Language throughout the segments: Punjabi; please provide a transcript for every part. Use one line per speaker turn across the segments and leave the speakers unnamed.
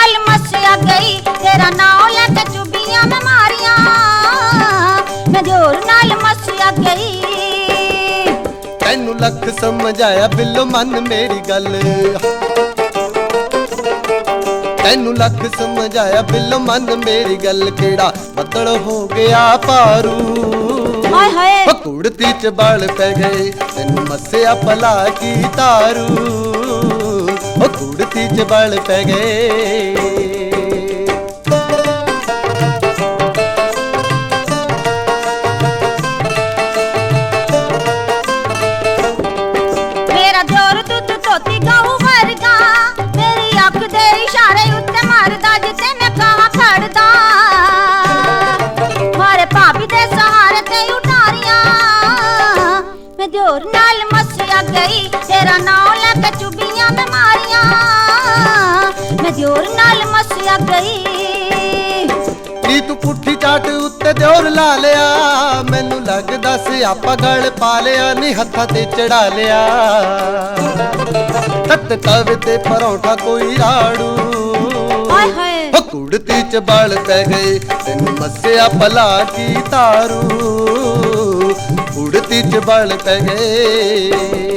ਨਾਲ ਮਸਿਆ ਗਈ। ਤੇਰਾ ਨਾਮ ਲੈ ਕੇ ਚੁੱਬੀਆਂ ਮੈਂ ਮਾਰੀਆਂ। ਮੈਂ ਦਿਓਰ ਨਾਲ ਮਸਿਆ ਗਈ।
ਤੈਨੂੰ ਲੱਖ ਸਮਝਾਇਆ ਬਿੱਲੋ ਮੰਨ ਮੇਰੀ ਗੱਲ। ਤੈਨੂੰ ਲੱਖ ਸਮਝਾਇਆ ਬਿੱਲੋ ਮੰਨ ਮੇਰੀ ਗੱਲ। ਕਿਹੜਾ ਬੱਦਲ ਹੋ ਗਿਆ ਪਾਰੂ
ਹਾਏ ਹਾਏ।
ਕੁੜਤੀ ਚ ਬਾਲ ਪੈ ਗਏ। ਤੈਨੂੰ ਮੱਸਿਆ ਭਲਾ ਕੀ ਤਾਰੂ? ਉਹ ਕੁੜਤੀ ਚ ਬਾਲ ਪੈ ਗਏ।
ਮੇਰਾ ਮਸਿਆ ਗਈ। ਤੇਰਾ ਨਾਮ ਲੈ ਕੇ ਚੁਬੀਆਂ ਮੈਂ ਮਾਰੀਆਂ ਮੈਂ ਦਿਓਰ ਨਾਲ ਮਸਿਆ ਗਈ।
ਨੀ ਤੂੰ ਪੁੱਠੀ ਚਾਟ ਉੱਤੇ ਦਿਓਰ ਲਾ ਲਿਆ। ਮੈਨੂੰ ਲੱਗਦਾ ਸੀ ਆਪਾਂ ਗਲ ਪਾ ਲਿਆ ਨੀ ਹੱਥਾਂ ਤੇ ਚੜਾ ਲਿਆ। ਤਤ ਕਵੇ ਤੇ ਪਰੌਂਠਾ ਕੋਈ ਆੜੂ।
ਹਾਏ ਹਾਏ।
ਉਹ ਕੁੜਤੀ ਚ ਬਾਲ ਪੈ ਗਏ ਤੈਨੂੰ ਮੱਸਿਆ ਭਲਾ ਕੀ ਤਾਰੂ। ਕੁੜਤੀ ਚ ਬਾਲ ਪੈ ਗਏ।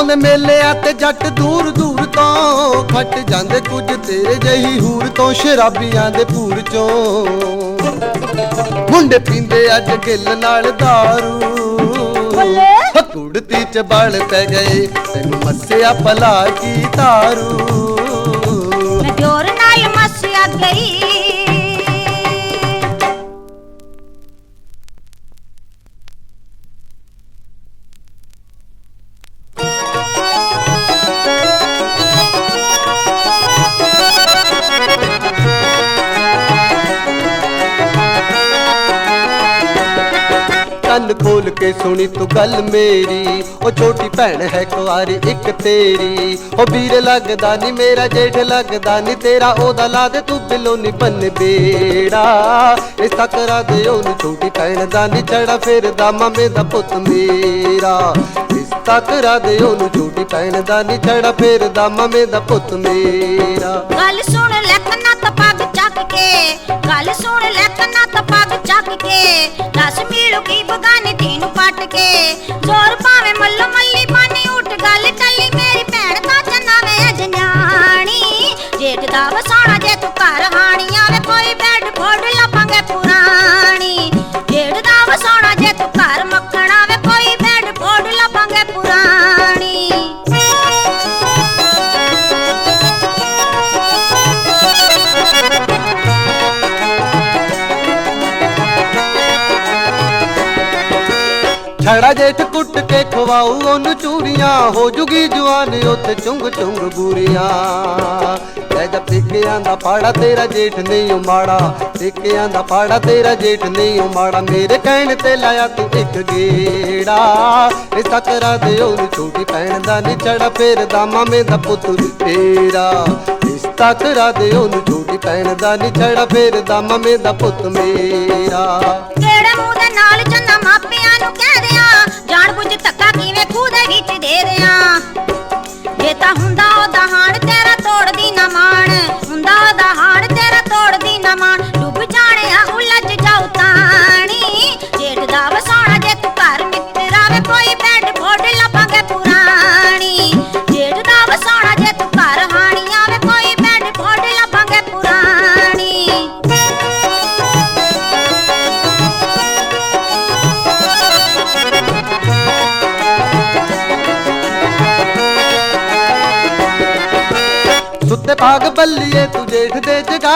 ਆਉਂਦੇ ਮੇਲਿਆਂ ਤੇ ਜੱਟ ਦੂਰ ਦੂਰ ਤੋਂ? ਖੱਟ ਜਾਂਦੇ ਕੁਝ ਤੇਰੇ ਜਹੀ ਹੂਰ ਤੋਂ ਸ਼ਰਾਬੀਆਂ ਦੇ ਪੂਰ ਚੋਂ। ਮੁੰਡੇ ਪੀਂਦੇ ਅੱਜ ਗਿੱਲ ਨਾਲ दारू ਕੁੜਤੀ ਚ ਬਲ ਪੈ ਗਏ ਤੈਨੂੰ ਮੱਸਿਆ ਭਲਾ ਕੀ ਤਾਰੂ।
ਮੈਂ ਦਿਓਰ ਨਾਲ ਮਸਿਆ ਗਈ।
ਕੰਨ ਖੋਲ ਕੇ ਸੁਣੀ ਤੂੰ ਗੱਲ ਮੇਰੀ। ਉਹ ਛੋਟੀ ਭੈਣ ਹੈ ਕੁਆਰੀ ਇੱਕ ਤੇਰੀ। ਉਹ ਵੀਰ ਲੱਗਦਾ ਨਹੀਂ ਮੇਰਾ ਜੇਠ ਲੱਗਦਾ ਨਹੀਂ ਤੇਰਾ ਉਹਦਾ ਲਾ ਤੂੰ ਬਿੱਲੋ ਨਹੀਂ ਬੰਨ ਬੇੜਾ। ਇਸ ਤੱਕ ਕਰਾ ਦੇ, ਉਹਨੂੰ ਛੋਟੀ ਭੈਣ ਦਾ ਨਹੀਂ ਚੜਾ ਫਿਰਦਾ, ਮਾਮੇ ਦਾ ਪੁੱਤ ਮੇਰਾ। ਇਸ ਤੱਕ ਕਰਾ ਦੇ, ਉਹਨੂੰ ਛੋਟੀ ਭੈਣ ਦਾ ਨਹੀਂ ਚੜਾ ਫਿਰਦਾ, ਮਾਮੇ ਦਾ ਪੁੱਤ ਮੇਰਾ।
ਗੱਲ ਸੁਣ ਲੈ, ਕੰਨਾਂ ਤੋਂ ਕੇ। ਗੱਲ ਸੁਣ ਲੈ ਕੰਨਾਂ ਤੋਂ ਪੱਗ ਚੱਕ ਕੇ। ਦਸ ਮਿਲੂਗੀ ਬਗਾਨੇ ਤੈਨੂੰ ਪੱਟ ਕੇ। ਜ਼ੋਰ ਭਾਵੇਂ ਮੱਲੋ ਮੱਲੀ ਪਾਣੀ ਉੱਠ ਗੱਲ ਚੱਲੀ ਮੇਰੀ ਭੈਣ ਦਾ ਚੰਨਾ ਵੇ ਅਜਨਾਣੀ। ਜੇਠ ਦਾ ਵਸਾਣਾ
ਛੜਾ ਜੇਠ ਕੁੱਟ ਕੇ ਖਵਾਉ ਉਹਨੂੰ ਚੂਰੀਆਂ ਹੋ ਜੂਗੀ ਜਵਾਨ, ਉੱਥੇ ਚੁੰਗ ਚੁੰਗ ਬੂਰੀਆਂ। ਐਦਾ ਪੇਕਿਆਂ ਦਾ ਪਾੜਾ ਤੇਰਾ ਜੇਠ ਨਹੀਂ ਓ ਮਾੜਾ ਪੇਕਿਆਂ ਦਾ ਪਾੜਾ ਤੇਰਾ ਜੇਠ ਨਹੀਂ ਓ ਮਾੜਾ ਮੇਰੇ ਕਹਿਣ ਤੇ ਲਾਇਆ ਤੂੰ ਇੱਕ ਗੇੜਾ। ਇਸ ਤੱਕਰਾ ਦੇ ਉਹਨੂੰ ਛੋਟੀ ਭੈਣ ਦਾ ਨਹੀਂ ਚੜਾ ਫੇਰਦਾ, ਮਾਮੇ ਦਾ ਪੁੱਤ ਤੇਰਾ। ਇਸ ਤੱਕਰਾ ਦੇ ਉਹਨੂੰ ਛੋਟੀ ਪੈਣ ਦਾ ਨਹੀਂ ਚੜਾ ਫੇਰਦਾ, ਮਾਮੇ ਦਾ ਪੁੱਤ ਮੇਰਾ।
ਕਿਹੜੇ ਮੂੰਹ ਦੇ ਨਾਲ ਚੰਨਾ ਮਾਪਿਆਂ ਨੂੰ ਕਹਿ ਦਿਆਂ ਜਾਣ ਬੁੱਝ ਧੱਕਾ ਕਿਵੇਂ ਖੂਹ ਦੇ ਵਿੱਚ ਦੇ ਦਿਆਂ ਜੇ ਤਾਂ ਹੁੰਦਾ ਉਹ ਦਹਾਨ ਤੇਰਾ ਤੋੜਦੀ ਨਾ ਮਾਣ। ਹੁੰਦਾ ਉਹਦਾ ਹਾਣ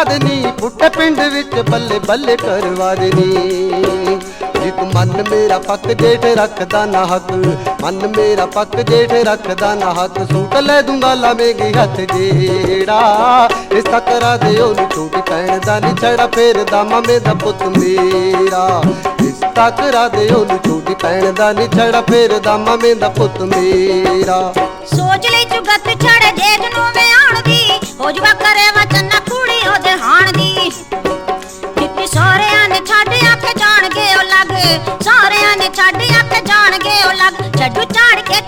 ਦੇ
ਜਗਾ ਪਿੰਡ ਵਿੱਚ ਬੱਲੇ ਬੱਲੇ ਕਰਵਾ ਦੇਨੀ ਜੀ ਮਨ ਮੇਰਾ ਪੱਕ ਜੇਠ ਰੱਖਦਾ ਨਾ ਹੱਕ ਮਨ ਮੇਰਾ ਪੱਕ ਜੇਠ ਰੱਖਦਾ ਨਾ ਹੱਕ ਸੂਟ ਲੈ ਦੂੰਗਾ ਲਾਵੇਂਗੀ ਹੱਥ ਜਿਹੜਾ ਇਸ ਤਕਰਾ ਦੇ ਉਹਨੂੰ ਛੋਟੀ ਪੈਣ ਦਾ ਨੀ ਛੜਾ ਫੇਰਦਾ ਮਾਮੇ ਦਾ ਪੁੱਤ ਮੇਰਾ। ਇਸ ਤਕਰਾ ਦੇ ਉਹਨੂੰ ਛੋਟੀ ਪੈਣ ਦਾ ਨੀ ਛੜਾ ਫੇਰਦਾ ਮਾਮੇ ਦਾ ਪੁੱਤ ਮੇਰਾ।
ਸੋਚ ਲਈ ਜੁਗਤ ਛੜ ਜੇਠ ਨੂੰ ਵਿਆਹਣ ਦੀ, ਹੋ ਜੂਗਾ ਕਰੇ ਵਚਨ ਨਾ ਕੁੜੀ। ਸਾਰਿਆਂ ਨੇ ਛੱਡ ਆਖੇ ਜਾਣਗੇ ਉਹ ਲੱਗ। ਛੱਡੂ ਝਾੜ ਕੇ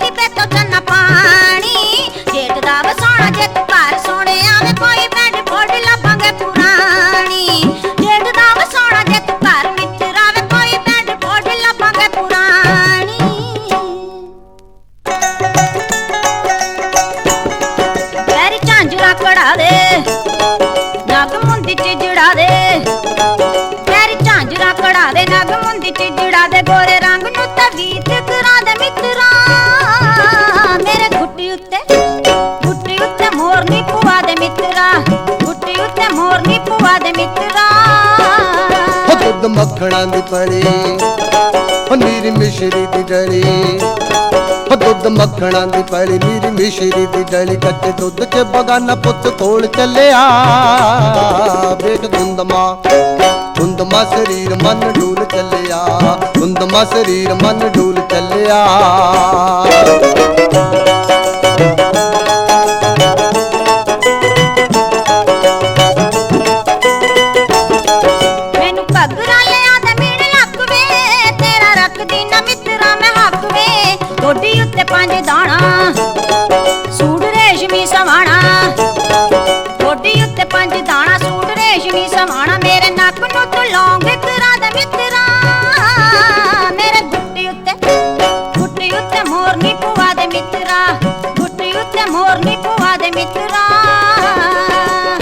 ਮੱਖਣਾਂ ਦੀ ਪੜੀ ਹੋ ਨੀਰੀ ਮਿਸ਼ਰੀ ਦੀ ਡਲੀ। ਹੋ ਦੁੱਧ ਮੱਖਣਾਂ ਦੀ ਪੜੀ ਨੀਰੀ ਮਿਸ਼ਰੀ ਦੀ ਡਲੀ। ਕੱਚੇ ਦੁੱਧ 'ਚ ਬਗਾਨਾ ਪੁੱਤ ਕੋਲ ਚੱਲਿਆ। ਵੇਖ ਗੁੰਦਮਾ ਗੁੰਦਮਾ ਸਰੀਰ ਮਨ ਡੂਲ ਚੱਲਿਆ। ਗੁੰਦਮਾ ਸਰੀਰ ਮਨ ਡੂਲ ਚੱਲਿਆ।
ਗੋਡੀ ਉੱਤੇ ਪੰਜ ਦਾਣਾ, ਸੂਟ ਰੇਸ਼ਮੀ ਸਵਾਣਾ। ਗੋਡੀ ਉੱਤੇ ਪੰਜ ਦਾਣਾ, ਸੂਟ ਰੇਸ਼ਮੀ ਸਵਾਣਾ। ਮੇਰੇ ਨੱਕ ਨੂੰ ਤੂੰ ਲੌਂਗ ਕਰਾ ਦੇ ਮਿੱਤਰਾ। ਮੇਰੇ ਗੁੱਟੀ ਉੱਤੇ ਗੁੱਟੀ ਉੱਤੇ ਮੋਰਨੀ ਪੁਆ ਦੇ ਮਿੱਤਰਾ। ਗੁੱਟੀ ਉੱਤੇ ਮੋਰਨੀ ਪੁਆ ਦੇ ਮਿੱਤਰਾ।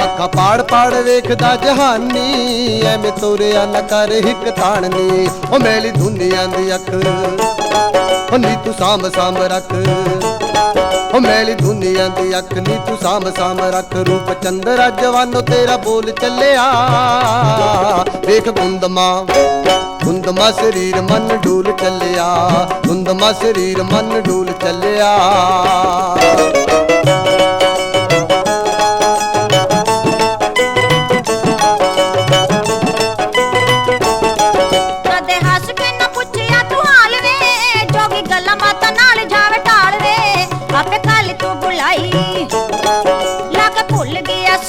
ਅੱਖਾਂ ਪਾੜ ਪਾੜ ਵੇਖਦਾ ਜਹਾਨੀ, ਐਵੇਂ ਤੋਰਿਆ ਨਾ ਕਰ ਹਿੱਕ ਤਾਣਨੀ। ਉਹ ਮੈਲੀ ਦੁਨੀਆਂ ਦੀ ਅੱਖ। ਉਹ ਨੀ ਤੂੰ ਸਾਂਭ ਸਾਂਭ ਰੱਖ। ਉਹ ਮੈਲੀ ਦੁਨੀਆ ਦੀ ਅੱਖ ਨੀ ਤੂੰ ਸਾਂਭ ਸਾਂਭ ਰੱਖ। ਰੂਪ ਚੰਦਰਾ ਜਵਾਨੋ ਤੇਰਾ ਬੋਲ ਚੱਲਿਆ। ਵੇਖ ਗੁੰਦਮਾ ਗੁੰਦਮਾ ਸਰੀਰ ਮਨ ਡੋਲ ਚੱਲਿਆ। ਗੁੰਦਮਾ ਸਰੀਰ ਮਨ ਡੋਲ ਚੱਲਿਆ।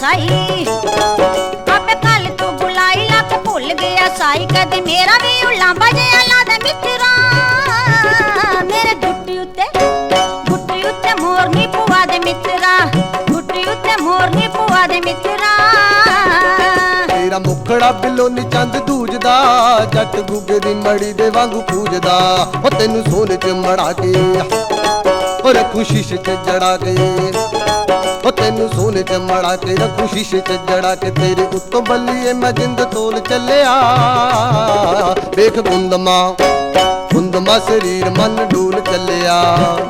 ਸਾਈ। ਆਪੇ ਕੱਲ ਤੂੰ ਬੁਲਾਈ ਲਾ ਭੁੱਲ ਗਿਆ ਸਾਈ। ਕਦੇ ਮੇਰਾ ਵੀ ਉਲਾਂਬਾ ਜਿਹਾ ਲਾ ਦੇ ਮਿੱਤਰਾ। ਮੇਰੇ ਗੁੱਟੀ ਉੱਤੇ ਗੁੱਟੀ ਉੱਤੇ ਮੋਰਨੀ ਪੁਆ ਦੇ ਮਿੱਤਰਾ। ਗੁੱਟੀ ਉੱਤੇ ਮੋਰਨੀ ਪੁਆ ਦੇ ਮਿੱਤਰਾ।
ਤੇਰਾ ਮੁਖੜਾ ਬਿੱਲੋ ਨੀ ਚੰਦ ਦੂਜਦਾ, ਜੱਟ ਗੁੱਗੇ ਦੀ ਮੜੀ ਦੇ ਵਾਂਗੂ ਪੂਜਦਾ। ਉਹ ਤੈਨੂੰ ਸੋਨੇ 'ਚ ਮੜਾ ਕੇ ਉਹ ਰੱਖੂ 'ਚ ਜੜਾ ਕੇ ਉਹ ਤੈਨੂੰ ਸੋਨੇ 'ਚ ਮੜਾ ਕੇ ਰੱਖੂ ਸ਼ੀਸ਼ੇ 'ਚ ਜੜਾ ਕੇ ਤੇਰੇ ਉੱਤੋਂ ਬੱਲੀਏ ਮੈਂ ਜਿੰਦ ਤੋਲ ਚੱਲਿਆ। ਵੇਖ ਗੁੰਦਮਾ ਗੁੰਦਮਾ ਸਰੀਰ ਮਨ ਡੋਲ ਚੱਲਿਆ।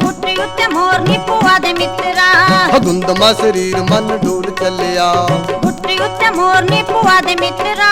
ਗੁੱਟੀ ਉੱਤੇ ਮੋਰਨੀ ਪੁਆ ਦੇ ਮਿੱਤਰਾ।
ਗੁੰਦਮਾ ਸਰੀਰ ਮਨ ਡੋਲ ਚੱਲਿਆ।
ਗੁੱਟੀ ਉੱਤੇ ਮੋਰਨੀ ਪੁਆ ਦੇ ਮਿੱਤਰਾ।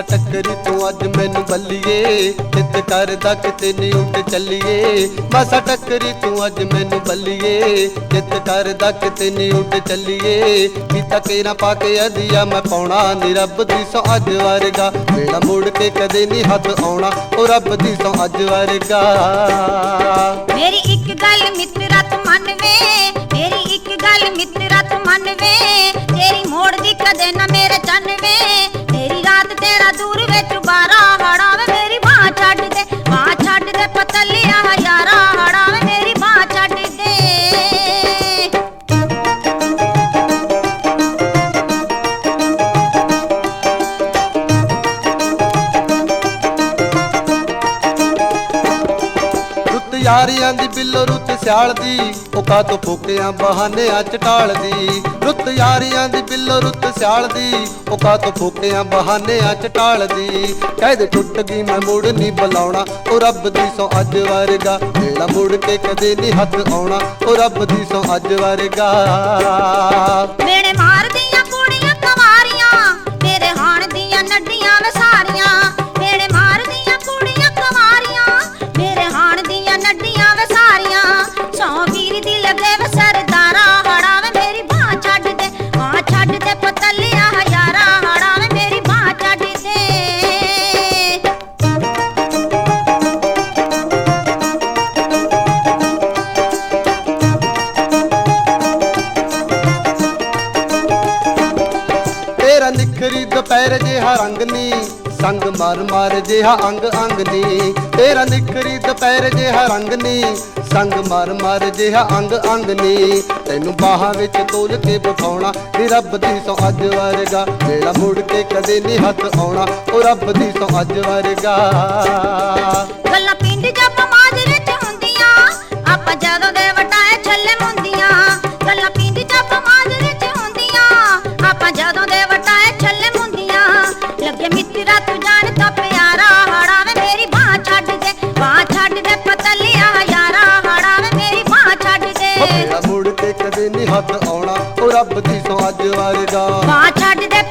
ਉਹ ਟੱਕਰੀ ਤੂੰ ਅੱਜ ਮੈਨੂੰ ਬੱਲੀਏ ਚਿੱਤ ਕਰਦਾ ਕਿਤੇ ਨਹੀਂ ਉੱਡ ਚੱਲੀਏ। ਮਸਾ ਟੱਕਰੀ ਤੂੰ ਅੱਜ ਮੈਨੂੰ ਬੱਲੀਏ ਚਿੱਤ ਕਰਦਾ ਕਿਤੇ ਨਹੀਂ ਉੱਡ ਚੱਲੀਏ। ਕੀਤਾ ਕੇਰਾ ਪਾ ਕੇ ਅਧੀਆ ਮੈਂ ਪਾਉਣਾ ਨੀ ਰੱਬ ਦੀ ਸੋ ਅੱਜ ਵਰਗਾ। ਮੇਰਾ ਮੁੜ ਕੇ ਕਦੇ ਨਹੀਂ ਹੱਥ ਆਉਣਾ, ਉਹ ਰੱਬ ਦੀ ਸੋ ਅੱਜ ਵਰਗਾ।
ਮੇਰੀ ਇੱਕ ਗੱਲ ਮਿੱਤਰਾ ਰੁੱਤ
ਯਾਰੀਆਂ ਦੀ ਬਿੱਲੋ ਰੁੱਤ ਸਿਆਲ ਦੀ, ਉਹ ਕਾ ਤੋਂ ਫੋਕਿਆਂ ਬਹਾਨਿਆਂ ਚ ਟਾਲਦੀ ਰੁੱਤ ਯਾਰੀਆਂ ਦੀ ਬਿੱਲੋ ਰੁੱਤ ਸਿਆਲ ਦੀ, ਉਹ ਕਾ ਤੋਂ ਫੋਕਿਆਂ ਬਹਾਨਿਆਂ ਚ ਟਾਲਦੀ ਕਹਿਦੇ ਟੁੱਟ ਗਈ ਮੈਂ ਮੁੜ ਨਹੀਂ ਬੁਲਾਉਣਾ, ਉਹ ਰੱਬ ਦੀ ਸੋ ਅੱਜ ਵਰਗਾ। ਜਿਹੜਾ ਮੁੜ ਕੇ ਕਦੇ ਨਹੀਂ ਹੱਥ ਆਉਣਾ, ਉਹ ਰੱਬ ਦੀ ਸੋ ਅੱਜ ਵਰਗਾ।
ਮੇਰੇ ਮਾਰਦੀਆਂ ਮਰ ਮਰ
ਜਿਹਾ ਅੰਗ ਅੰਗ ਨੀ, ਤੇਰਾ ਨਿਖਰੀ ਦੁਪਹਿਰ ਜਿਹਾ ਰੰਗ ਨੀ, ਸੰਗ ਮਰ ਮਰ ਜਿਹਾ ਅੰਗ ਅੰਗ ਨੀ। ਤੈਨੂੰ ਬਾਹਾਂ ਵਿੱਚ ਤੋਲ ਕੇ ਬਿਠਾਉਣਾ ਵੀ ਰੱਬ ਦੀ ਸੋ ਅੱਜ ਵਰਗਾ। ਜਿਹੜਾ ਮੁੜ ਕੇ ਕਦੇ ਨਹੀਂ ਹੱਥ ਆਉਣਾ ਉਹ ਰੱਬ ਦੀ ਸੋ ਅੱਜ ਵਰਗਾ।
ਗੱਲਾਂ ਪਿੰਡ ਜੱਪ
ਜਿਹੜਾ ਸੋ ਅੱਜ ਵਰਗਾ।
ਬਾਹ ਛੱਡ ਦੇ